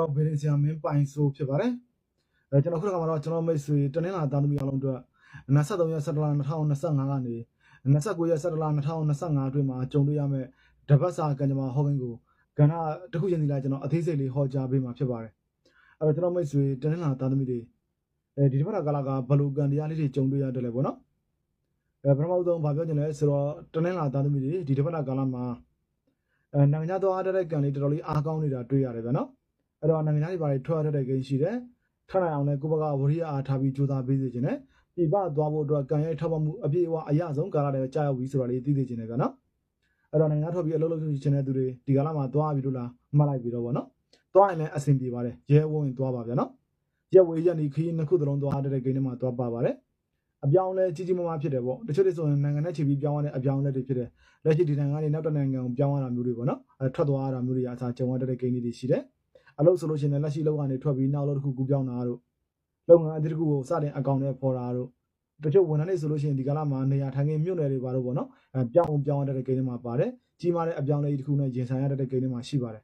တော့ဗေဒင်ဆီယာမင်းပိုင်ဆိုဖြစ်ပါတယ်အဲကျွန်တော်ခုနကမှတော့ကျွန်တော်မိတ်ဆွေတနင်္လာသားသမီးအားလုံးအတွက်23ရက်17လ2025ကနေ29ရက်17လ2025အတွင်းမှာကြုံတွေ့ရမယ့်တပတ်စာကံကြမ္မာဟောကင်းကိုကဏ္ဍတစ်ခုချင်းစီလိုက်ကျွန်တော်အသေးစိတ်လေးဟောကြားပေးမှာဖြစ်ပါတယ်အဲ့တော့ကျွန်တော်မိတ်ဆွေတနင်္လာသားသမီးတွေအဲဒီတစ်ပတ်ကာလကဘလူကံတရားလေးတွေကြုံတွေ့ရတယ်လေပေါ့နော်အဲပထမဆုံးဗာပြောချင်လဲဆိုတော့တနင်္လာသားသမီးတွေဒီတစ်ပတ်ကာလမှာအဲနိုင်ငံသားအားတဲ့ကံလေးတော်တော်လေးအားကောင်းနေတာတွေ့ရတယ်ဗျနော် အဲ့တော့နိုင်ငံသားတွေဘာတွေထွက်ရတဲ့ကိန်းရှိတယ်ထွက်နိုင်အောင်လဲကိုယ့်ဘက်ကဝရိယအားထားပြီးကြိုးစားပေးစေချင်တယ်ပြပသွားဖို့အတွက်ကံရဲ့ထောက်ပံ့မှုအပြည့်အဝအရဆုံးကာလတွေကြာရောက်ပြီဆိုတာလေးသိသိချင်တယ်ဗျနော်အဲ့တော့နိုင်ငံထွက်ပြီးအလုပ်လုပ်ချင်တဲ့သူတွေဒီကာလမှာသွားပြီးလို့လားမှတ်လိုက်ပြီးတော့ဗောနော်သွားရင်လည်းအဆင်ပြေပါတယ်ရဲဝဝင်သွားပါဗျနော်ရက်ဝေးရက်နီခီးနှစ်ခုသလုံးသွားတဲ့ကိန်းတွေမှာသွားပါပါတယ်အပြောင်းလဲကြီးကြီးမားမားဖြစ်တယ်ပေါ့တချို့တွေဆိုရင်နိုင်ငံနဲ့ချီပြီးပြောင်းရတဲ့အပြောင်းလဲတွေဖြစ်တယ်လက်ရှိဒီနိုင်ငံကနေနောက်တစ်နိုင်ငံကိုပြောင်းရတာမျိုးတွေပေါ့နော်အဲထွက်သွားရတာမျိုးတွေအစားကြုံရတဲ့ကိန်းတွေရှိတယ် အလုပ်ဆိုလို့ရှိရင်လက်ရှိလုပ်ကနေထွက်ပြီးနောက်လုပ်တစ်ခုကူပြောင်းတာတို့လုပ်ငန်းအသစ်တစ်ခုကိုစတင်အကောင့်နဲ့ပေါ်တာတို့တချို့ဝန်ထမ်းတွေဆိုလို့ရှိရင်ဒီကာလမှာနေရာထိုင်ခင်းမြို့နယ်တွေပါတော့ပေါ့နော်အဲပြောင်းပြောင်းရတဲ့ကိန်းတွေမှာပါတယ်ကြီးမားတဲ့အပြောင်းလဲတစ်ခုနဲ့ရင်ဆိုင်ရတဲ့ကိန်းတွေမှာရှိပါတယ်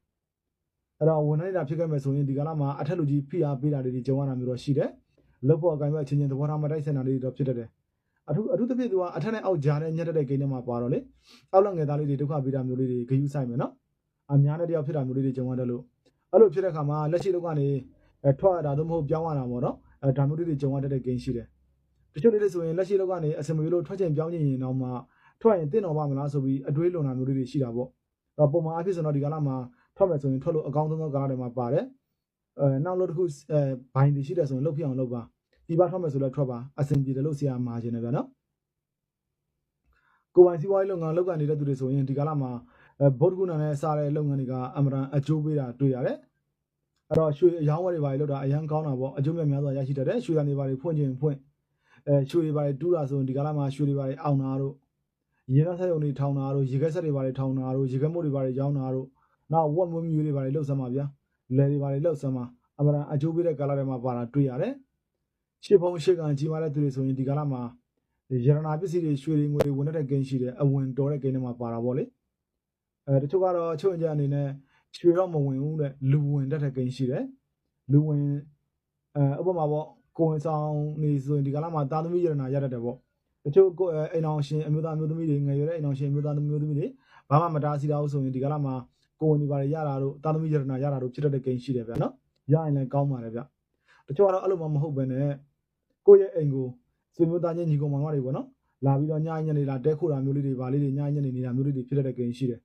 အဲ့တော့ဝန်ထမ်းတွေဖြစ်ခဲ့မယ်ဆိုရင်ဒီကာလမှာအထက်လူကြီးဖိအားပေးတာတွေကြုံရတာမျိုးတော့ရှိတယ်လုပ်ဖို့အကိုင်းဘက်ချင်းချင်းသဘောထားမတိုက်ဆိုင်တာတွေတော့ဖြစ်တတ်တယ်အထူးအထူးသဖြင့်သူကအထက်နဲ့အောက်ကြားနဲ့ညက်တဲ့ကိန်းတွေမှာပါတော့လေအောက်လက်ငယ်သားလေးတွေဒုက္ခပေးတာမျိုးလေးတွေဂယုဆိုင်မယ်နော်အများနဲ့တယောက်ဖြစ်တာမျိုးလေးတွေကြုံရတယ်လို့ အဲ့လိုဖြစ်တဲ့ခါမှာလက်ရှိလောက်ကနေအဲထွက်ရတာသို့မဟုတ်ပြောင်းရတာပေါ့နော်အဲဒါမျိုးလေးတွေကြုံရတဲ့ကိန်းရှိတယ်တချို့လေးတွေဆိုရင်လက်ရှိလောက်ကနေအစမပြေလို့ထွက်ချင်ပြောင်းချင်ရင်တော့မှထွက်ရင်တင့်တော်ပါမလားဆိုပြီးအတွေးလွန်တာမျိုးလေးတွေရှိတာပေါ့အဲ့ပုံမှန်အဖြစ်ဆိုတော့ဒီကာလမှာထွက်မယ်ဆိုရင်ထွက်လို့အကောင်းဆုံးသောကာလတွေမှာပါတယ်အဲနောက်လို့တစ်ခုအဲဘိုင်းတွေရှိတယ်ဆိုရင်လုတ်ပြအောင်လုပ်ပါဒီပါထွက်မယ်ဆိုလည်းထွက်ပါအဆင်ပြေတယ်လို့ဆရာမှာခြင်းတယ်ဗျာနော်ကိုပိုင်စီးပွားရေးလုပ်ငန်းလုပ်ကိုင်နေတဲ့သူတွေဆိုရင်ဒီကာလမှာအဲ ဗုဒ္ဓဂုဏနဲ့စားတဲ့လုပ်ငန်းတွေကအမှန်တန်အကျိုးပေးတာတွေ့ရတယ်အဲ့တော့ရွှေအယောင်းဝယ်တွေပါလို့တာအရန်ကောင်းတာပေါ့အကျိုးများများစွာရရှိတတ်တယ်ရွှေကနေပါတွေဖွင့်ခြင်းဖွင့်အဲရွှေတွေပါတွေတူးတာဆိုရင်ဒီကာလမှာရွှေတွေပါတွေအောင်တာတို့ရေနက်ဆက်ယုံတွေထောင်တာတို့ရေခဲဆက်တွေပါတွေထောင်တာတို့ရေခဲမို့တွေပါတွေရောင်းတာတို့နောက်ဝက်မွေးမြူတွေပါတွေလှုပ်ဆမ်းပါဗျာလယ်တွေပါတွေလှုပ်ဆမ်းပါအမှန်တန်အကျိုးပေးတဲ့ကာလတွေမှာပါတာတွေ့ရတယ်ရှစ်ဖုံးရှစ်ကန်ကြီးမားတဲ့သူတွေဆိုရင်ဒီကာလမှာရတနာပစ္စည်းတွေရွှေတွေငွေတွေဝင်တဲ့ကိန်းရှိတယ်အဝင်တော်တဲ့ကိန်းတွေမှာပါတာပေါ့လေ အဲတချို့ကတော့အချို့အကြအနေနဲ့ရွှေတော့မဝင်ဘူးတဲ့လူဝင်တတ်တဲ့ကိန်းရှိတယ်လူဝင်အဲဥပမာပေါ့ကိုဝင်ဆောင်နေဆိုရင်ဒီကာလမှာတာသမီရတနာရတတ်တယ်ပေါ့တချို့ကိုအိမ်အောင်ရှင်အမျိုးသားမျိုးသမီးတွေငယ်ရွယ်တဲ့အိမ်အောင်ရှင်အမျိုးသားမျိုးသမီးတွေဘာမှမတားစီတာဘူးဆိုရင်ဒီကာလမှာကိုဝင်ဒီပါရတာတို့တာသမီရတနာရတာတို့ဖြစ်တတ်တဲ့ကိန်းရှိတယ်ဗျာနော်ရရင်လည်းကောင်းပါတယ်ဗျတချို့ကတော့အဲ့လိုမှမဟုတ်ဘဲနဲ့ကိုယ့်ရဲ့အိမ်ကိုဆွေမျိုးသားချင်းညီကောင်မောင်မတွေပေါ့နော်လာပြီးတော့ညညနေလာတဲခိုတာမျိုးလေးတွေဗာလေးတွေညညနေနေတာမျိုးလေးတွေဖြစ်တတ်တဲ့ကိန်းရှိတယ်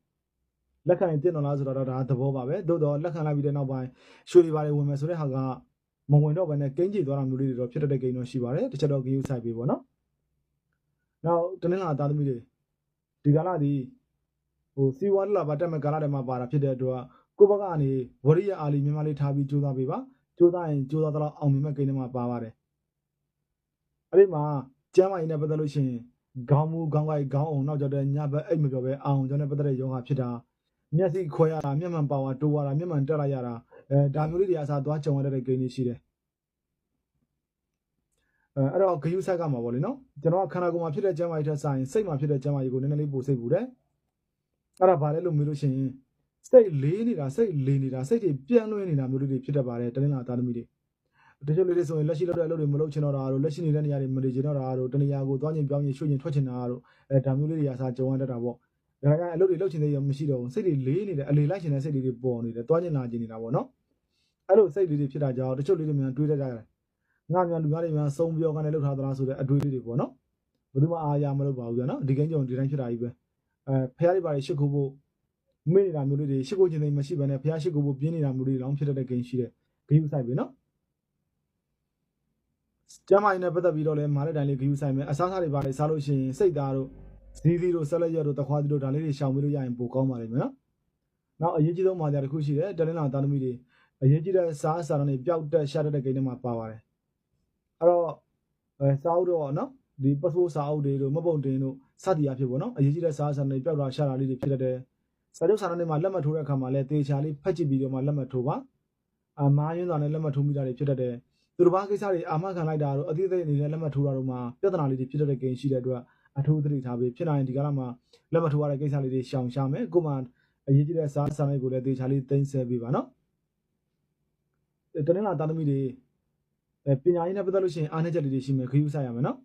လက်ခံရင်တင့်တော်လားဆိုတော့ဒါသဘောပါပဲသို့တော့လက်ခံလိုက်ပြီးတဲ့နောက်ပိုင်းရွှေတွေပါတွေဝင်မယ်ဆိုတဲ့ဟာကမဝင်တော့ဘဲနဲ့ကိန်းကြေသွားတာမျိုးလေးတွေတော့ဖြစ်တတ်တဲ့ကိန်းတော့ရှိပါတယ်တစ်ချက်တော့ဂရုစိုက်ပြီးပေါ့နော်နောက်တနင်္လာသားသမီးတွေဒီကာလဒီဟိုစီဝါလာပါတက်မဲ့ကာလတွေမှာပါတာဖြစ်တဲ့အတွက်ကိုဘကနေဝရိယအားလေးမြန်မာလေးထားပြီးကြိုးစားပေးပါကြိုးစားရင်ကြိုးစားတော့အောင်မြင်မဲ့ကိန်းတွေမှာပါပါတယ်အဲ့ဒီမှာကျမ်းမာရေးနဲ့ပတ်သက်လို့ရှိရင်ခေါင်းမူခေါင်းကိုက်ခေါင်းအောင်နောက်ကြတဲ့ညဘက်အိတ်မပြောပဲအောင်ကျွန်တော်ပတ်သက်တဲ့ယောဂဖြစ်တာ မျက်စိခွဲရတာမျက်မှန်ပါဝါတိုးရတာမျက်မှန်တက်လိုက်ရတာအဲဒါမျိုးလေးတွေအစားသွားကြုံရတဲ့ကိန်းတွေရှိတယ်အဲအဲ့တော့ဂယုဆက်ကမှာပေါ့လေနော်ကျွန်တော်ကခန္ဓာကိုယ်မှာဖြစ်တဲ့ကျမ်းမာရေးထက်စာရင်စိတ်မှာဖြစ်တဲ့ကျမ်းမာရေးကိုနည်းနည်းလေးပိုစိတ်ပူတယ်အဲ့ဒါဘာလဲလို့မေးလို့ရှိရင်စိတ်လေးနေတာစိတ်လေးနေတာစိတ်တွေပြန့်လွင့်နေတာမျိုးလေးတွေဖြစ်တတ်ပါတယ်တနင်္လာသားသမီးတွေတချို့လေးတွေဆိုရင်လက်ရှိလုပ်တဲ့အလုပ်တွေမလုပ်ချင်တော့တာတို့လက်ရှိနေတဲ့နေရာတွေမနေချင်တော့တာတို့တနေရာကိုသွားချင်ပြောင်းချင်ရွှေ့ချင်ထွက်ချင်တာတို့အဲဒါမျိုးလေးတွေအစားကြုံရတတ်တာပေါ့ ဒါကအလုပ်တွေလုပ်ချင်တဲ့ရမရှိတော့ဘူးစိတ်တွေလေးနေတယ်အလေလိုက်ချင်တဲ့စိတ်တွေပေါ်နေတယ်သွားချင်လာချင်နေတာပေါ့နော်အဲ့လိုစိတ်လေးတွေဖြစ်တာကြောင့်တချို့လေးတွေများတွေးတတ်ကြတယ်ငါမြန်လူများတွေများစုံပြောကနေလောက်ထားသလားဆိုတဲ့အတွေးလေးတွေပေါ့နော်ဘယ်သူမှအားရမလို့ပါဘူးဗျာနော်ဒီကိန်းကြုံဒီတိုင်းဖြစ်တာကြီးပဲအဲဖះလေးပါတွေရှစ်ခုဖို့မေ့နေတာမျိုးလေးတွေရှစ်ခုချင်းသိမရှိဘဲနဲ့ဖះရှစ်ခုဖို့ပြင်းနေတာမျိုးလေးလောင်းဖြစ်တဲ့ကိန်းရှိတယ်ဂိူးဆိုင်ပြီနော်ကျမ်းမာရေးနဲ့ပတ်သက်ပြီးတော့လည်းမားတဲ့တိုင်လေးဂိူးဆိုင်မယ်အစားအစာတွေပါလေစားလို့ရှိရင်စိတ်သားတို့ ဇီးသီးတို့ဆက်လက်ရက်တို့တခွားသီးတို့ဒါလေးတွေရှောင်ပြီးလို့ရရင်ပိုကောင်းပါလိမ့်မယ်နော်နောက်အရေးကြီးဆုံးမာတရားတစ်ခုရှိတယ်တလင်းလာသားသမီးတွေအရေးကြီးတဲ့စားအစာတွေပျောက်တက်ရှာတတ်တဲ့ကိန်းတွေမှာပါပါတယ်အဲ့တော့အဲစာအုပ်တော့နော်ဒီပတ်ဖို့စာအုပ်တွေတို့မပုံတင်တို့စသည်အဖြစ်ပေါ့နော်အရေးကြီးတဲ့စာအစာတွေပျောက်တာရှာတာလေးတွေဖြစ်တတ်တယ်စာချုပ်စာတမ်းတွေမှာလက်မှတ်ထိုးတဲ့အခါမှာလည်းတေချာလေးဖတ်ကြည့်ပြီးတော့မှလက်မှတ်ထိုးပါအမားရင်းစွာနဲ့လက်မှတ်ထိုးမိတာတွေဖြစ်တတ်တယ်သူတို့ဘာကိစ္စတွေအာမခံလိုက်တာတို့အသေးသေးအနေနဲ့လက်မှတ်ထိုးတာတို့မှာပြဿနာလေးတွေဖြစ်တတ်တဲ့ကိန်းရှိတဲ့အတွက် အထူးသတိထားပြီးဖြစ်နိုင်ဒီကလာမှာလက်မထိုးရတဲ့ကိစ္စလေးတွေရှောင်ရှားမယ်ကိုမှအရေးကြီးတဲ့စားစာတွေကိုလည်းတေချာလေးသိမ့်ဆဲပေးပါနော်တနင်္လာသားသမီးတွေအဲပညာရေးနဲ့ပတ်သက်လို့ရှိရင်အားနည်းချက်လေးတွေရှိမယ်ခရူးဆိုင်ရမယ်နော်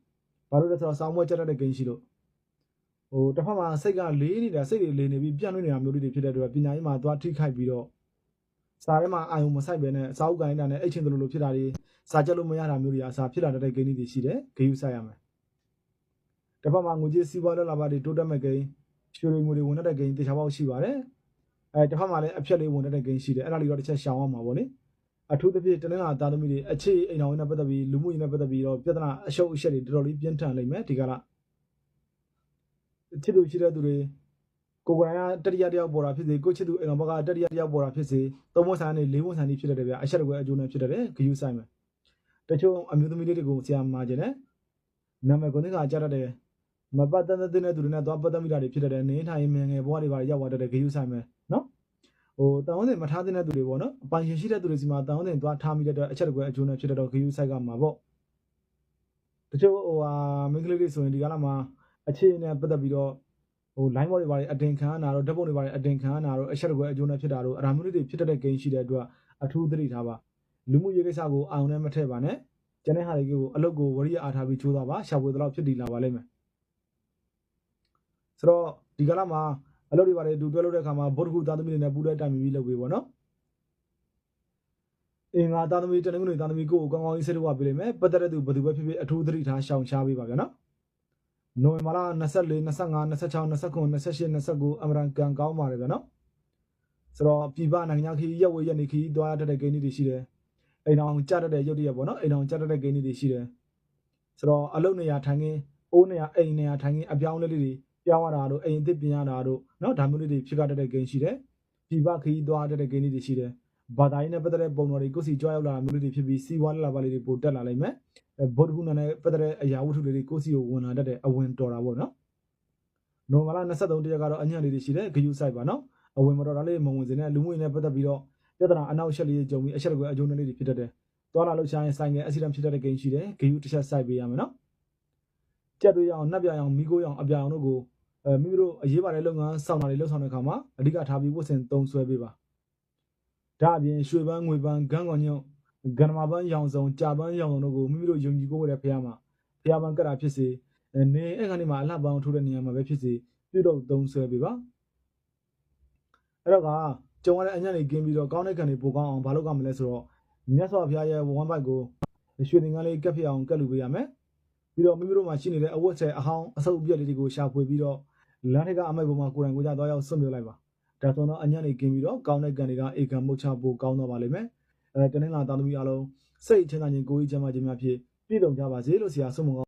ဘာလို့လဲဆိုတော့စောင်းမွဲကြက်တတ်တဲ့ဂိမ်းရှိလို့ဟိုတစ်ဖက်မှာစိတ်ကလေးနေတာစိတ်တွေလေးနေပြီးပြန့်လွင့်နေတာမျိုးလေးတွေဖြစ်တဲ့အတွက်ပညာရေးမှာသွားထိခိုက်ပြီးတော့စားထဲမှာအာယုံမဆိုင်ပဲနဲ့စာအုပ်ကိုင်းတာနဲ့အိတ်ချင်တယ်လို့လို့ဖြစ်တာတွေစာကြက်လို့မရတာမျိုးတွေအစားဖြစ်လာတတ်တဲ့ဂိမ်းတွေရှိတယ်ခရူးဆိုင်ရမယ် တစ်ဖက်မှာငွေကြေးစီးပွားရေးလာပါတွေတိုးတက်မဲ့ဂိမ်းရွှေတွေငွေတွေဝင်တဲ့ဂိမ်းတေချာပေါက်ရှိပါတယ်အဲတစ်ဖက်မှာလည်းအဖြက်လေးဝင်တဲ့ဂိမ်းရှိတယ်အဲ့ဒါလေးတော့တစ်ချက်ရှောင်အောင်ပါဗောလေအထူးသဖြင့်တနင်္လာသားသမီးတွေအခြေအိမ်တော်ဝင်နဲ့ပတ်သက်ပြီးလူမှုရေးနဲ့ပတ်သက်ပြီးတော့ပြဿနာအရှုပ်အရှက်တွေတော်တော်လေးပြင်းထန်လိမ့်မယ်ဒီကလာချစ်သူရှိတဲ့သူတွေကိုယ်ကိုယ်တိုင်ကတတိယတယောက်ပေါ်တာဖြစ်စေကိုချစ်သူအိမ်တော်ဘက်ကတတိယတယောက်ပေါ်တာဖြစ်စေသုံးဝန်ဆန်နဲ့လေးဝန်ဆန်တွေဖြစ်တတ်တယ်ဗျာအရှက်တွေအကျိုးနဲ့ဖြစ်တတ်တယ်ဂယူးဆိုင်မယ်တချို့အမျိုးသမီးလေးတွေကိုဆရာမာခြင်းနဲ့နာမည်ကိုယ်ကကြားတတ်တယ် မပတ်သက်တဲ့တဲ့သူတွေနဲ့သွားပတ်သက်မိတာတွေဖြစ်တတ်တယ်နင်းထိုင်မငယ်ဘဝတွေပါရောက်သွားတတ်တယ်ဂယူးဆိုင်မယ်နော်ဟိုတောင်းစင်မထားတဲ့သူတွေပေါ့နော်အပိုင်ရှင်ရှိတဲ့သူတွေစီမှာတောင်းစင်သွားထားမိတဲ့အတွက်အချက်တကွဲအကျိုးနဲ့ဖြစ်တဲ့တော့ဂယူးဆိုင်ကမှာပေါ့တချို့ဟိုဟာမင်းကလေးတွေဆိုရင်ဒီကလာမှာအခြေအနေပတ်သက်ပြီးတော့ဟို line ဘောတွေပါအတင်ခံရတာတော့ဓာတ်ပုံတွေပါအတင်ခံရတာတော့အချက်တကွဲအကျိုးနဲ့ဖြစ်တာတော့အရာမျိုးလေးတွေဖြစ်တဲ့ gain ရှိတဲ့အတွက်အထူးသတိထားပါလူမှုရေးကိစ္စကိုအာရုံနဲ့မထည့်ပါနဲ့ကျန်တဲ့ဟာတွေကိုအလုပ်ကိုဝရိယအားထားပြီးကြိုးစားပါရှာဖွေတော့ဖြစ်တည်လာပါလိမ့်မယ် ဆိုတော့ဒီကလာမှာအလုပ်တွေပါတယ်သူတွဲလုပ်တဲ့အခါမှာဗုဒ္ဓခုသားသမီးတွေနဲ့ပူးတွဲတိုင်ပင်ပြီးလုပ်ပေးပေါ့နော်အင်္ဂါသားသမီးတနင်္ဂနွေသားသမီးကိုကောင်းကောင်းကြီးစိတ်ဝပေးလိမ့်မယ်ပတ်သက်တဲ့သူဘယ်သူပဲဖြစ်ဖြစ်အထူးသတိထားရှောင်ရှားပေးပါဗျာနော်နိုဝင်ဘာလ24 25 26 29 28 29အမရန်ကန်ကောင်းပါတယ်ဗျာနော်ဆိုတော့ပြည်ပနိုင်ငံခီးရက်ဝဲရက်နေခီးသွားတတ်တဲ့ဂိမ်းတွေရှိတယ်အိမ်အောင်ကြတတ်တဲ့ရုပ်တရက်ပေါ့နော်အိမ်အောင်ကြတတ်တဲ့ဂိမ်းတွေရှိတယ်ဆိုတော့အလုပ်နေရာထိုင်ခင်းအိုးနေရာအိမ်နေရာထိုင်ခင်းအပြောင်းလဲလေးတွေ ပြောင်းရတာတို့အိမ်အသစ်ပြင်ရတာတို့နော်ဒါမျိုးတွေဖြစ်ကြတဲ့ဂိမ်းရှိတယ်ပြည်ပခရီးသွားတဲ့ဂိမ်းတွေရှိတယ်ဘာသာရေးနဲ့ပတ်သက်တဲ့ပုံတော်တွေကိုစီကြွားရောက်လာတာမျိုးတွေဖြစ်ပြီးစီးပွားလာပါလေးတွေပိုတက်လာလိမ့်မယ်ဗုဒ္ဓဂုဏနဲ့ပတ်သက်တဲ့အရာဝတ္ထုတွေကိုစီကိုဝင်လာတတ်တဲ့အဝင်တော်တာပေါ့နော်နိုမလာ23တရက်ကတော့အညံ့လေးတွေရှိတယ်ဂယုဆိုင်ပါနော်အဝင်မတော်တာလေးမဝင်စင်နဲ့လူမှုရေးနဲ့ပတ်သက်ပြီးတော့ပြဿနာအနောက်ရှက်လေးကြုံပြီးအရှက်ကွယ်အကျိုးလေးတွေဖြစ်တတ်တယ်သွားလာလို့ရှာရင်ဆိုင်ငယ်အက်ဆီဒန့်ဖြစ်တတ်တဲ့ဂိမ်းရှိတယ်ဂယုတစ်ချက်ဆိုင်ပေးရမယ်နော်ကြက်သွေးရောင်နှက်ပြရောင်မိကိုရောင်အပြာရောင်တို့ကို အဲမိမိတို့အရေးပါတဲ့လုပ်ငန်းဆောင်တာတွေလုပ်ဆောင်တဲ့အခါမှာအဓိကထားပြီးဝတ်ဆင်သုံးဆွဲပေးပါဒါအပြင်ရွှေပန်းငွေပန်းဂန်းကောင်ညွန့်ဂန္ဓမာပန်းရောင်စုံကြာပန်းရောင်စုံတို့ကိုမိမိတို့ယုံကြည်ကိုးတဲ့ဖရားမှာဖရားပန်းကတ်တာဖြစ်စေအဲနေအဲ့ကနေမှာအလှပန်းထိုးတဲ့နေရာမှာပဲဖြစ်စေပြုလုပ်သုံးဆွဲပေးပါအဲ့တော့ကကြုံရတဲ့အညံ့တွေကင်းပြီးတော့ကောင်းတဲ့ခံတွေပိုကောင်းအောင်ဘာလုပ်ရမလဲဆိုတော့မြတ်စွာဘုရားရဲ့ဝမ်ဘိုက်ကိုရွှေသင်္ကန်းလေးကပ်ဖြစ်အောင်ကပ်လူပေးရမယ်ပြီးတော့မိမိတို့မှာရှိနေတဲ့အဝတ်ဆယ်အဟောင်းအဆုပ်အပြက်လေးတွေကိုရှာဖွေပြီးတော့ လမ်းထက်ကအမိုက်ပေါ်မှာကိုယ်တိုင်ကိုယ်ကြသွားရောက်ဆွံ့ပြလိုက်ပါဒါဆိုတော့အညံ့နေကင်းပြီးတော့ကောင်းတဲ့ကံတွေကအေကံမုတ်ချဖို့ကောင်းတော့ပါလိမ့်မယ်အဲတနင်္လာသားသမီးအားလုံးစိတ်ချမ်းသာခြင်းကိုယ်ကြီးချမ်းသာခြင်းများဖြင့်ပြည့်စုံကြပါစေလို့ဆရာဆုမွန်